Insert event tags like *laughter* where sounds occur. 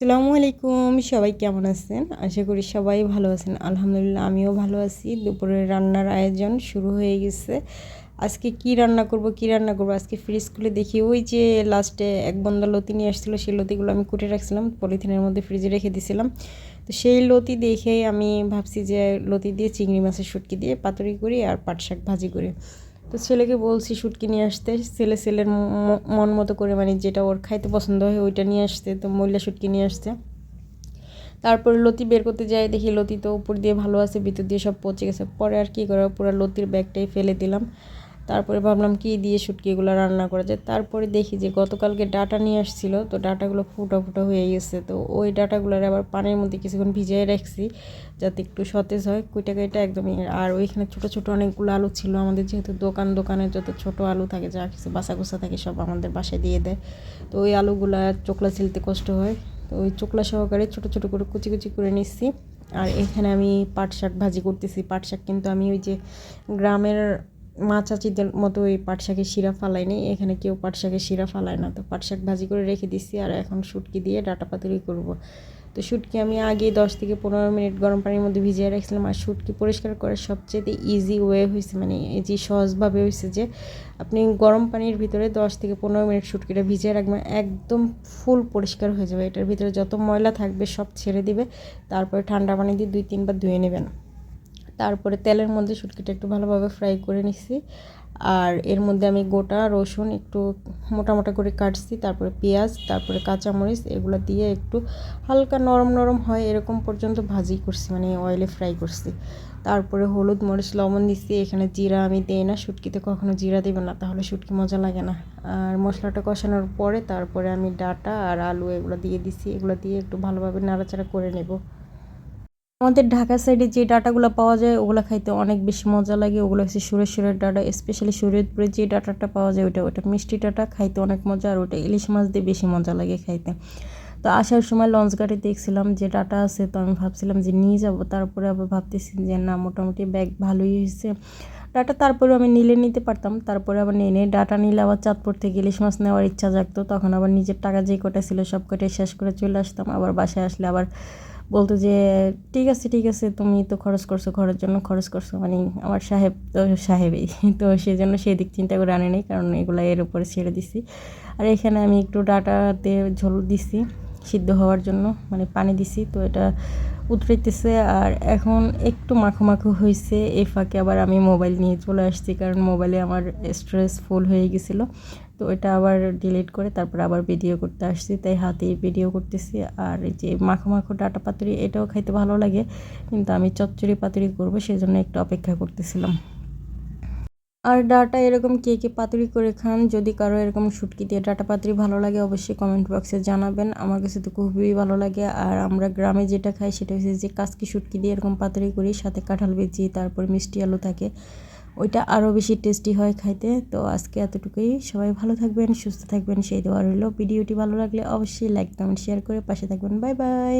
আসসালামু আলাইকুম, সবাই কেমন আছেন? আশা করি সবাই ভালো আছেন। আলহামদুলিল্লাহ, আমিও ভালো আছি। দুপুরের রান্নার আয়োজন শুরু হয়ে গেছে। আজকে কি রান্না করব, কি রান্না করব? আজকে ফ্রিজ খুলে দেখি। ওই যে লাস্টে এক বন্ধা লতি নিয়ে আসছিল, সেই লতিগুলো আমি কুটে রাখছিলাম, পলিথিনের মধ্যে ফ্রিজে রেখে দিছিলাম। তো সেই লতি দেখেই আমি ভাবছি যে লতি দিয়ে চিংড়ি মাছের শুটকি দিয়ে পাতুরি করি আর পাট শাক ভাজি করি। তো ছেলেকে বলছি শুটকি নিয়ে আসতে। ছেলে ছেলের মন মতো করে মানে যেটা ওর খাইতে পছন্দ হয় ওইটা নিয়ে আসতে, তো মহিলা শুটকি নিয়ে আসতে তারপর লতি বের করতে যাই, দেখি লতি তো উপর দিয়ে ভালো আছে, ভিতর দিয়ে সব পচে গেছে। পরে আর কি করা পুরো লতির ব্যাগটাই ফেলে দিলাম। তারপরে ভাবলাম কি দিয়ে শুটকিগুলো রান্না করা যায়। তারপরে দেখি যে গতকালকে ডাটা নিয়ে আসছিল, তো ডাটাগুলো ফুটো ফুটো হয়ে গেছে। তো ওই ডাটাগুলোর আবার পানির মধ্যে কিছুক্ষণ ভিজিয়ে রাখছি যাতে একটু সতেজ হয়। কুইটা কুইটা একদমই আর ওইখানে ছোট ছোট অনেকগুলো আলু ছিল আমাদের, যেহেতু দোকান দোকানে যত ছোট আলু থাকে, যা কিছু বাসা গোসা থাকে সব আমাদের বাসায় দিয়ে দেয়। তো ওই আলুগুলা চোকলা ছিলতে কষ্ট হয়। তো ওই চোকলা সহকারে ছোট ছোট করে কুচি কুচি করে নিচ্ছি। আর এখানে আমি পাট শাক ভাজি করতেছি। পাট শাক কিন্তু আমি ওই যে গ্রামের মা চাচিদের মতো ওই পাট শাকের শিরা ফালাই নেই এখানে কেউ পাট শাকের শিরা ফালায় না। তো পাট শাক ভাজি করে রেখে দিচ্ছি আর এখন শুটকি দিয়ে ডাটা পাতুরি করব। তো শুটকি আমি আগে দশ থেকে পনেরো মিনিট গরম পানির মধ্যে ভিজিয়ে রাখছিলাম আর শুটকি পরিষ্কার করার সবচেয়ে ইজি ওয়ে হয়েছে মানে যে সহজভাবে হয়েছে যে আপনি গরম পানির ভিতরে দশ থেকে পনেরো মিনিট শুটকিটা ভিজিয়ে রাখবেন, একদম ফুল পরিষ্কার হয়ে যাবে। এটার ভিতরে যত ময়লা থাকবে সব ছেড়ে দিবে, তারপরে ঠান্ডা পানি দিয়ে দুই তিনবার ধুয়ে নেবেন। তারপরে তেলের মধ্যে শুটকিটা একটু ভালোভাবে ফ্রাই করে নিচ্ছি আর এর মধ্যে আমি গোটা রসুন একটু মোটা মোটা করে কাটছি, তারপরে পেঁয়াজ, তারপরে কাঁচামরিচ, এগুলো দিয়ে একটু হালকা নরম নরম হয় এরকম পর্যন্ত ভাজি করছি মানে অয়েলে ফ্রাই করছি। তারপরে হলুদ মরিচ, লবণ দিচ্ছি এখানে জিরা আমি দিই না, শুটকিতে কখনো জিরা দেবো না, তাহলে শুটকি মজা লাগে না। আর মশলাটা কষানোর পরে তারপরে আমি ডাটা আর আলু এগুলো দিয়ে দিচ্ছি এগুলো দিয়ে একটু ভালোভাবে নাড়াচাড়া করে নেব। আমাদের ঢাকা সাইডে যে ডাটাগুলো পাওয়া যায়, ওগুলো খাইতে অনেক বেশি মজা লাগে। ওগুলো হচ্ছে সুরের সুরের ডাটা স্পেশালি শরীয়তপুরে যে ডাটাটা পাওয়া যায় ওটা ওটা মিষ্টি ডাটা, খাইতে অনেক মজা, আর ওটা ইলিশ মাছ দিয়ে বেশি মজা লাগে খাইতে। তো আসার সময় লঞ্চ গাড়ি দেখছিলাম যে ডাটা আছে, তো আমি ভাবছিলাম যে নিয়ে যাব। তারপরে আবার ভাবতেছি যে না, মোটামুটি ব্যাগ ভালোই হয়েছে। ডাটা তারপরে আমি নিলে নিতে পারতাম। তারপরে আবার নিয়ে নিয়ে ডাটা নিলে আবার চাঁদপুর থেকে ইলিশ মাছ নেওয়ার ইচ্ছা জাগতো। তখন আবার নিজের টাকা যে কটা ছিল সব কটাই শেষ করে চলে আসতাম। আবার বাসায় আসলে আবার বলতো যে, ঠিক আছে ঠিক আছে, তুমি তো খরচ করছ, ঘরের জন্য খরচ করছ। মানে আমার সাহেব তো সাহেবই। *laughs* তো সেই জন্য সেই দিক চিন্তা করে আনে নেই, কারণ এগুলো এর উপরে ছেড়ে দিছি। আর এখানে আমি একটু ডাটাতে ঝোল দিছি। সিদ্ধ হওয়ার জন্য মানে পানি দিছি, তো এটা উতরাইতেছে। আর এখন একটু মাখো মাখো হয়েছে এই ফাঁকে আবার আমি মোবাইল নিয়ে চলে আসছি, কারণ মোবাইলে আমার স্ট্রেস ফুল হয়ে গেছিল। তো এটা আবার ডিলিট করে তারপর আবার ভিডিও করতে আসছি, তাই হাতে ভিডিও করতেছি। আর এই যে মাখো মাখো ডাটা পাতুরি, এটাও খাইতে ভালো লাগে, কিন্তু আমি চচ্চড়ি পাতুরি করব সেই জন্য একটু অপেক্ষা করতেছিলাম। আর ডাটা এরকম কে কে পাতুরি করে খান? যদি কারও এরকম শুটকি দিয়ে ডাটা পাতুরি ভালো লাগে, অবশ্যই কমেন্ট বক্সে জানাবেন। আমার কাছে তো খুবই ভালো লাগে। আর আমরা গ্রামে যেটা খাই, সেটা হচ্ছে যে কাজকি শুটকি দিয়ে এরকম পাতুরি করি। সাথে কাঁঠাল বেজি তারপর মিষ্টি আলু থাকে। ওইটা আরও বেশি টেস্টি হয় খাইতে। তো আজকে এতটুকুই। সবাই ভালো থাকবেন, সুস্থ থাকবেন, সেই দেওয়া রইল। ভিডিওটি ভালো লাগলে অবশ্যই লাইক কমেন্ট শেয়ার করে পাশে থাকবেন। Bye bye